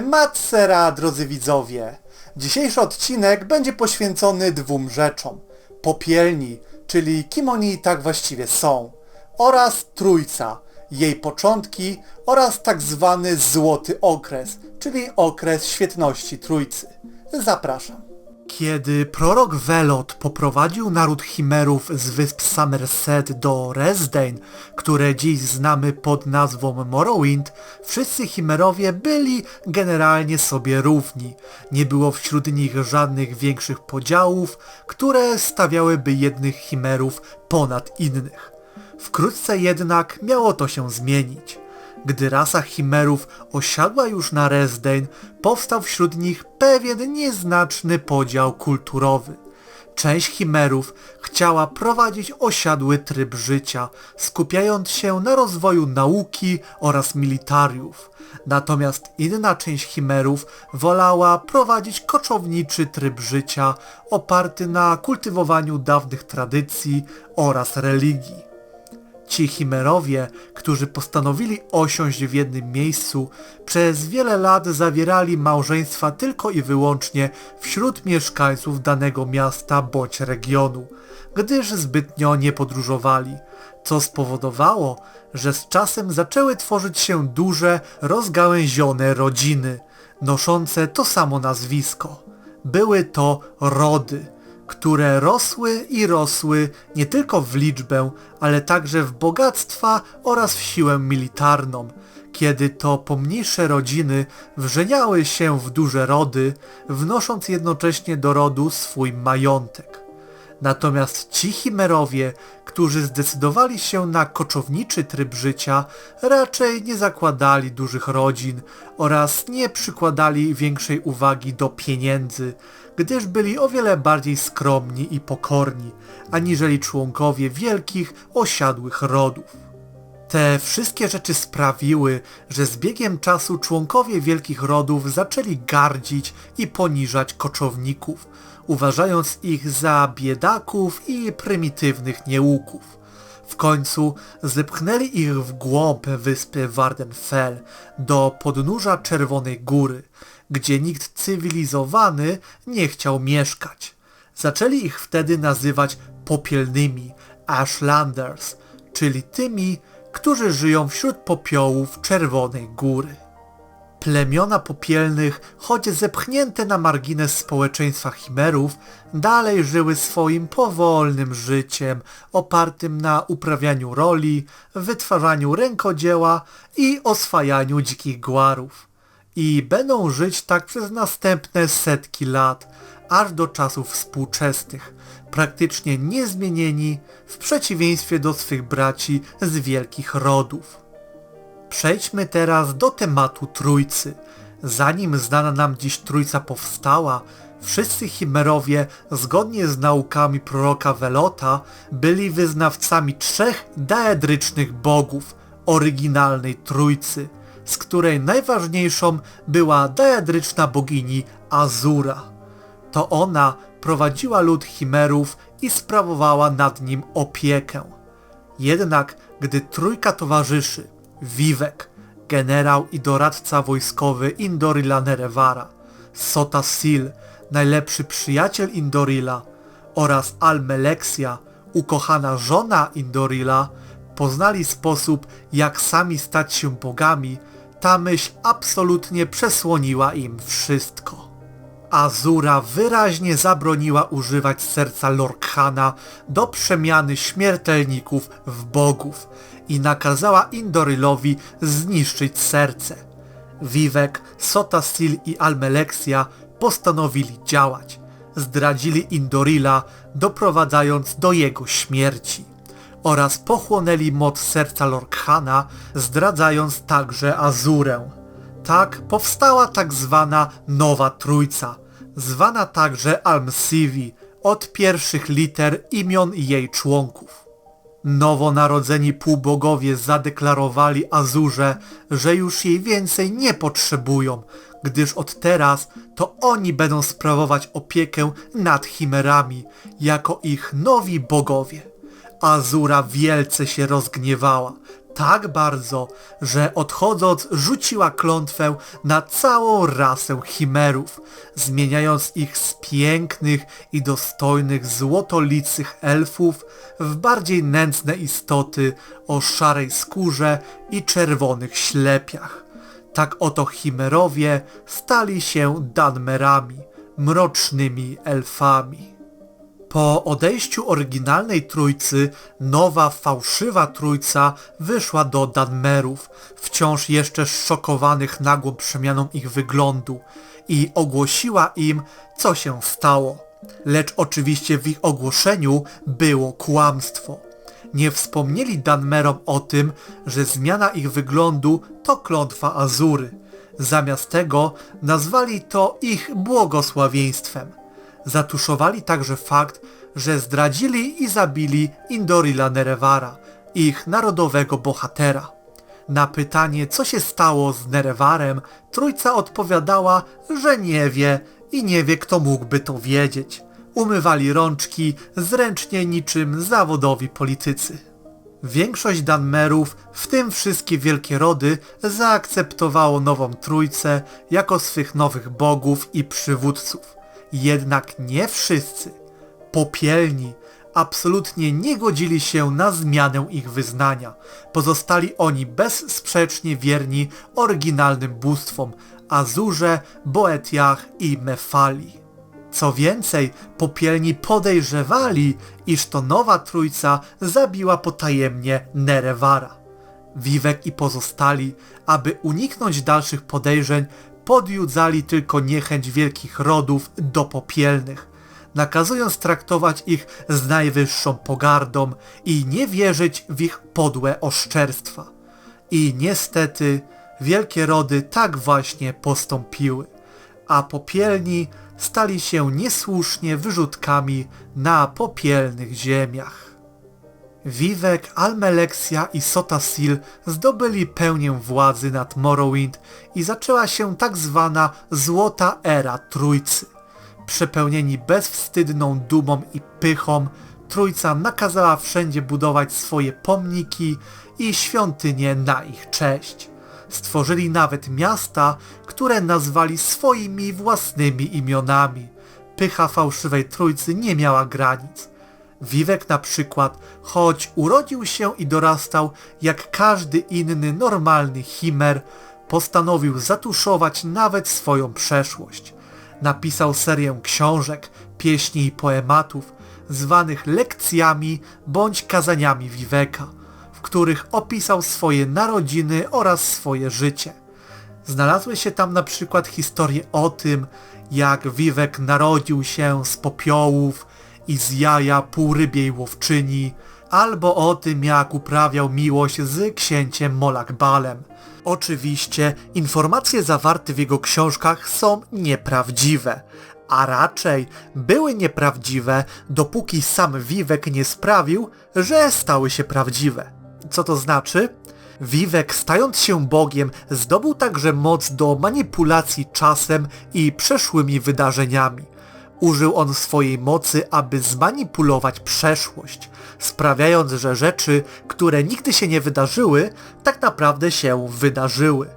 Matsera, drodzy widzowie. Dzisiejszy odcinek będzie poświęcony dwóm rzeczom. Popielni, czyli kim oni tak właściwie są, oraz Trójca, jej początki oraz tak zwany złoty okres, czyli okres świetności Trójcy. Zapraszam. Kiedy prorok Velot poprowadził naród Chimerów z wysp Somerset do Resdain, które dziś znamy pod nazwą Morrowind, wszyscy Chimerowie byli generalnie sobie równi. Nie było wśród nich żadnych większych podziałów, które stawiałyby jednych Chimerów ponad innych. Wkrótce jednak miało to się zmienić. Gdy rasa Chimerów osiadła już na Resdain, powstał wśród nich pewien nieznaczny podział kulturowy. Część Chimerów chciała prowadzić osiadły tryb życia, skupiając się na rozwoju nauki oraz militariów. Natomiast inna część Chimerów wolała prowadzić koczowniczy tryb życia oparty na kultywowaniu dawnych tradycji oraz religii. Ci Chimerowie, którzy postanowili osiąść w jednym miejscu, przez wiele lat zawierali małżeństwa tylko i wyłącznie wśród mieszkańców danego miasta bądź regionu, gdyż zbytnio nie podróżowali, co spowodowało, że z czasem zaczęły tworzyć się duże, rozgałęzione rodziny, noszące to samo nazwisko. Były to rody, które rosły i rosły nie tylko w liczbę, ale także w bogactwa oraz w siłę militarną, kiedy to pomniejsze rodziny wrzeniały się w duże rody, wnosząc jednocześnie do rodu swój majątek. Natomiast ci chimerowie, którzy zdecydowali się na koczowniczy tryb życia, raczej nie zakładali dużych rodzin oraz nie przykładali większej uwagi do pieniędzy, gdyż byli o wiele bardziej skromni i pokorni, aniżeli członkowie wielkich, osiadłych rodów. Te wszystkie rzeczy sprawiły, że z biegiem czasu członkowie wielkich rodów zaczęli gardzić i poniżać koczowników, uważając ich za biedaków i prymitywnych nieuków. W końcu zepchnęli ich w głąb wyspy Wardenfell, do podnóża Czerwonej Góry, gdzie nikt cywilizowany nie chciał mieszkać. Zaczęli ich wtedy nazywać popielnymi, Ashlanders, czyli tymi, którzy żyją wśród popiołów Czerwonej Góry. Plemiona popielnych, choć zepchnięte na margines społeczeństwa chimerów, dalej żyły swoim powolnym życiem, opartym na uprawianiu roli, wytwarzaniu rękodzieła i oswajaniu dzikich gwarów. I będą żyć tak przez następne setki lat, aż do czasów współczesnych, praktycznie niezmienieni w przeciwieństwie do swych braci z wielkich rodów. Przejdźmy teraz do tematu Trójcy. Zanim znana nam dziś Trójca powstała, wszyscy Chimerowie, zgodnie z naukami proroka Velota, byli wyznawcami trzech daedrycznych bogów, oryginalnej Trójcy, z której najważniejszą była daedryczna bogini Azura. To ona prowadziła lud Chimerów i sprawowała nad nim opiekę. Jednak gdy trójka towarzyszy, Vivek, generał i doradca wojskowy Indorila Nerevara, Sota Sil, najlepszy przyjaciel Indorila oraz Almelexia, ukochana żona Indorila, poznali sposób, jak sami stać się bogami, ta myśl absolutnie przesłoniła im wszystko. Azura wyraźnie zabroniła używać serca Lorkhana do przemiany śmiertelników w bogów i nakazała Indorylowi zniszczyć serce. Vivek, Sotasil i Almelexia postanowili działać. Zdradzili Indorila, doprowadzając do jego śmierci oraz pochłonęli moc serca Lorkhana, zdradzając także Azurę. Tak powstała tak zwana Nowa Trójca, zwana także Almsivi, od pierwszych liter imion jej członków. Nowonarodzeni półbogowie zadeklarowali Azurze, że już jej więcej nie potrzebują, gdyż od teraz to oni będą sprawować opiekę nad chimerami, jako ich nowi bogowie. Azura wielce się rozgniewała, Tak bardzo, że odchodząc rzuciła klątwę na całą rasę chimerów, zmieniając ich z pięknych i dostojnych złotolicych elfów w bardziej nędzne istoty o szarej skórze i czerwonych ślepiach. Tak oto chimerowie stali się danmerami, mrocznymi elfami. Po odejściu oryginalnej trójcy, nowa fałszywa trójca wyszła do Danmerów, wciąż jeszcze zszokowanych nagłą przemianą ich wyglądu i ogłosiła im, co się stało. Lecz oczywiście w ich ogłoszeniu było kłamstwo. Nie wspomnieli Danmerom o tym, że zmiana ich wyglądu to klątwa Azury. Zamiast tego nazwali to ich błogosławieństwem. Zatuszowali także fakt, że zdradzili i zabili Indorila Nerevara, ich narodowego bohatera. Na pytanie, co się stało z Nerevarem, trójca odpowiadała, że nie wie i nie wie, kto mógłby to wiedzieć. Umywali rączki zręcznie niczym zawodowi politycy. Większość Danmerów, w tym wszystkie wielkie rody, zaakceptowało nową trójcę jako swych nowych bogów i przywódców. Jednak nie wszyscy. Popielni absolutnie nie godzili się na zmianę ich wyznania. Pozostali oni bezsprzecznie wierni oryginalnym bóstwom Azurze, Boetiach i Mefali. Co więcej, popielni podejrzewali, iż to nowa trójca zabiła potajemnie Nerewara. Wiwek i pozostali, aby uniknąć dalszych podejrzeń, podjudzali tylko niechęć wielkich rodów do popielnych, nakazując traktować ich z najwyższą pogardą i nie wierzyć w ich podłe oszczerstwa. I niestety wielkie rody tak właśnie postąpiły, a popielni stali się niesłusznie wyrzutkami na popielnych ziemiach. Vivek, Almelexia i Sotasil zdobyli pełnię władzy nad Morrowind i zaczęła się tak zwana Złota Era Trójcy. Przepełnieni bezwstydną dumą i pychą, Trójca nakazała wszędzie budować swoje pomniki i świątynie na ich cześć. Stworzyli nawet miasta, które nazwali swoimi własnymi imionami. Pycha fałszywej Trójcy nie miała granic. Wiwek na przykład, choć urodził się i dorastał jak każdy inny normalny chimer, postanowił zatuszować nawet swoją przeszłość. Napisał serię książek, pieśni i poematów, zwanych lekcjami bądź kazaniami Wiweka, w których opisał swoje narodziny oraz swoje życie. Znalazły się tam na przykład historie o tym, jak Wiwek narodził się z popiołów, i z jaja półrybiej łowczyni, albo o tym jak uprawiał miłość z księciem Molakbalem. Oczywiście informacje zawarte w jego książkach są nieprawdziwe, a raczej były nieprawdziwe, dopóki sam Wiwek nie sprawił, że stały się prawdziwe. Co to znaczy? Wiwek, stając się Bogiem, zdobył także moc do manipulacji czasem i przeszłymi wydarzeniami. Użył on swojej mocy, aby zmanipulować przeszłość, sprawiając, że rzeczy, które nigdy się nie wydarzyły, tak naprawdę się wydarzyły.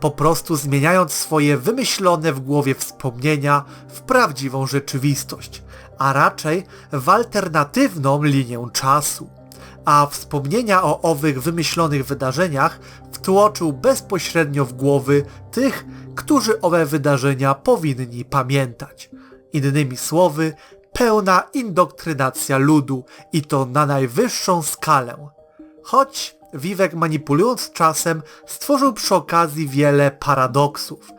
Po prostu zmieniając swoje wymyślone w głowie wspomnienia w prawdziwą rzeczywistość, a raczej w alternatywną linię czasu. A wspomnienia o owych wymyślonych wydarzeniach wtłoczył bezpośrednio w głowy tych, którzy owe wydarzenia powinni pamiętać. Innymi słowy, pełna indoktrynacja ludu i to na najwyższą skalę. Choć Wiwek manipulując czasem stworzył przy okazji wiele paradoksów.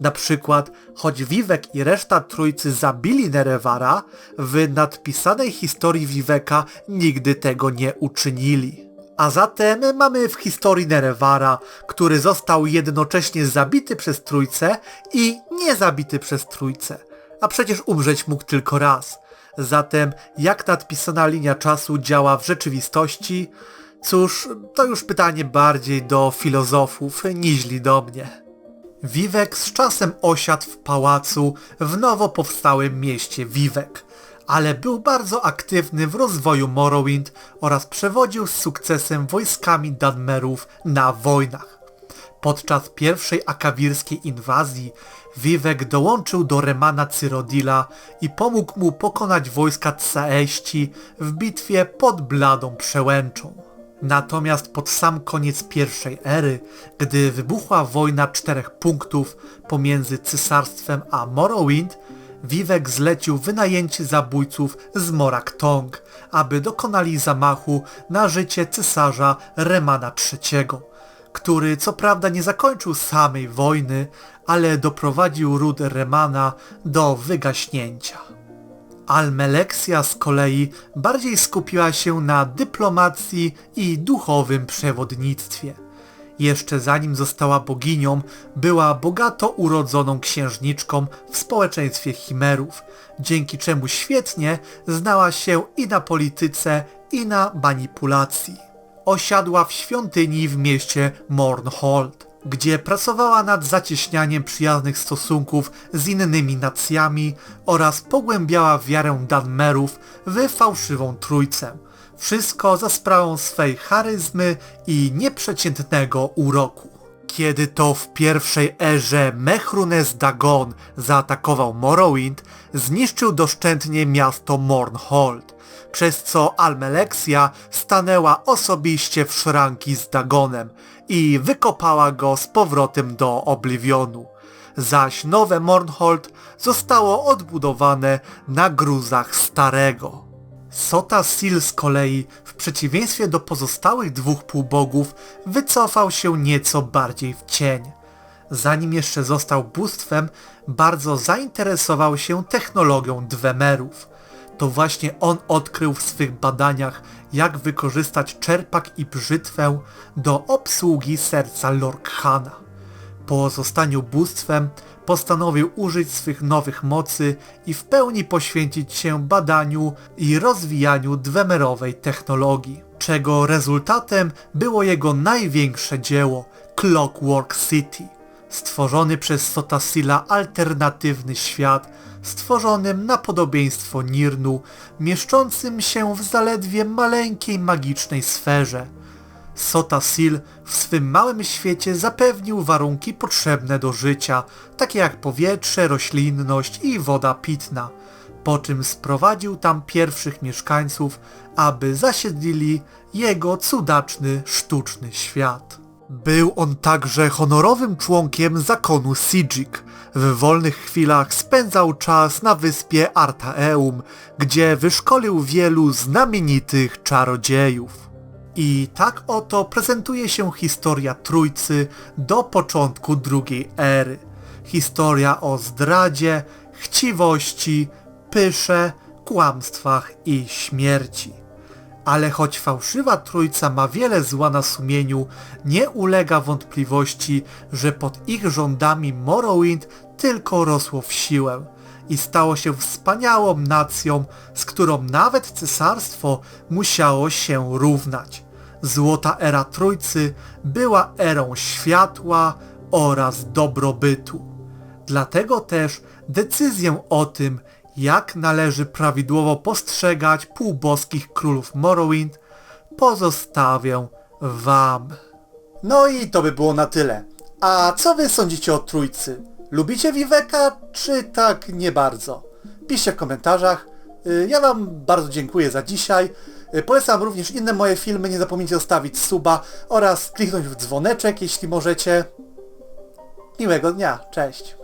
Na przykład, choć Wiwek i reszta trójcy zabili Nerewara, w nadpisanej historii Wiweka nigdy tego nie uczynili. A zatem mamy w historii Nerewara, który został jednocześnie zabity przez trójcę i nie zabity przez trójcę a przecież umrzeć mógł tylko raz. Zatem jak nadpisana linia czasu działa w rzeczywistości? Cóż, to już pytanie bardziej do filozofów, niźli do mnie. Wiwek z czasem osiadł w pałacu w nowo powstałym mieście Wiwek, ale był bardzo aktywny w rozwoju Morrowind oraz przewodził z sukcesem wojskami Dunmerów na wojnach. Podczas pierwszej akawirskiej inwazji Vivek dołączył do Remana Cyrodila i pomógł mu pokonać wojska Tsaeści w bitwie pod Bladą Przełęczą. Natomiast pod sam koniec pierwszej ery, gdy wybuchła wojna czterech punktów pomiędzy cesarstwem a Morrowind, Vivek zlecił wynajęcie zabójców z Morak Tong, aby dokonali zamachu na życie cesarza Remana III, który co prawda nie zakończył samej wojny, ale doprowadził ród Remana do wygaśnięcia. Almelexia z kolei bardziej skupiła się na dyplomacji i duchowym przewodnictwie. Jeszcze zanim została boginią, była bogato urodzoną księżniczką w społeczeństwie Chimerów, dzięki czemu świetnie znała się i na polityce, i na manipulacji. Osiadła w świątyni w mieście Mornhold gdzie pracowała nad zacieśnianiem przyjaznych stosunków z innymi nacjami oraz pogłębiała wiarę Danmerów w fałszywą trójcę. Wszystko za sprawą swej charyzmy i nieprzeciętnego uroku. Kiedy to w pierwszej erze Mechrunes Dagon zaatakował Morrowind, zniszczył doszczętnie miasto Mornhold, przez co Almelexia stanęła osobiście w szranki z Dagonem i wykopała go z powrotem do Oblivionu. Zaś nowe Mornhold zostało odbudowane na gruzach starego. Sota Sil z kolei, w przeciwieństwie do pozostałych dwóch półbogów, wycofał się nieco bardziej w cień. Zanim jeszcze został bóstwem, bardzo zainteresował się technologią Dwemerów. To właśnie on odkrył w swych badaniach, jak wykorzystać czerpak i brzytwę do obsługi serca Lorkhana. Po zostaniu bóstwem postanowił użyć swych nowych mocy i w pełni poświęcić się badaniu i rozwijaniu dwemerowej technologii, czego rezultatem było jego największe dzieło Clockwork City, stworzony przez Sotasila alternatywny świat, stworzonym na podobieństwo Nirnu, mieszczącym się w zaledwie maleńkiej magicznej sferze. Sotasil w swym małym świecie zapewnił warunki potrzebne do życia, takie jak powietrze, roślinność i woda pitna, po czym sprowadził tam pierwszych mieszkańców, aby zasiedlili jego cudaczny, sztuczny świat. Był on także honorowym członkiem zakonu Sijik. W wolnych chwilach spędzał czas na wyspie Artaeum, gdzie wyszkolił wielu znamienitych czarodziejów. I tak oto prezentuje się historia Trójcy do początku drugiej ery. Historia o zdradzie, chciwości, pysze, kłamstwach i śmierci. Ale choć fałszywa trójca ma wiele zła na sumieniu, nie ulega wątpliwości, że pod ich rządami Morrowind tylko rosło w siłę i stało się wspaniałą nacją, z którą nawet cesarstwo musiało się równać. Złota era Trójcy była erą światła oraz dobrobytu. Dlatego też decyzję o tym, jak należy prawidłowo postrzegać półboskich królów Morrowind, pozostawię wam. No i to by było na tyle. A co wy sądzicie o Trójcy? Lubicie Viveka, czy tak nie bardzo? Piszcie w komentarzach. Y, ja wam bardzo dziękuję za dzisiaj. Y, polecam również inne moje filmy, nie zapomnijcie zostawić suba oraz kliknąć w dzwoneczek, jeśli możecie. Miłego dnia, cześć.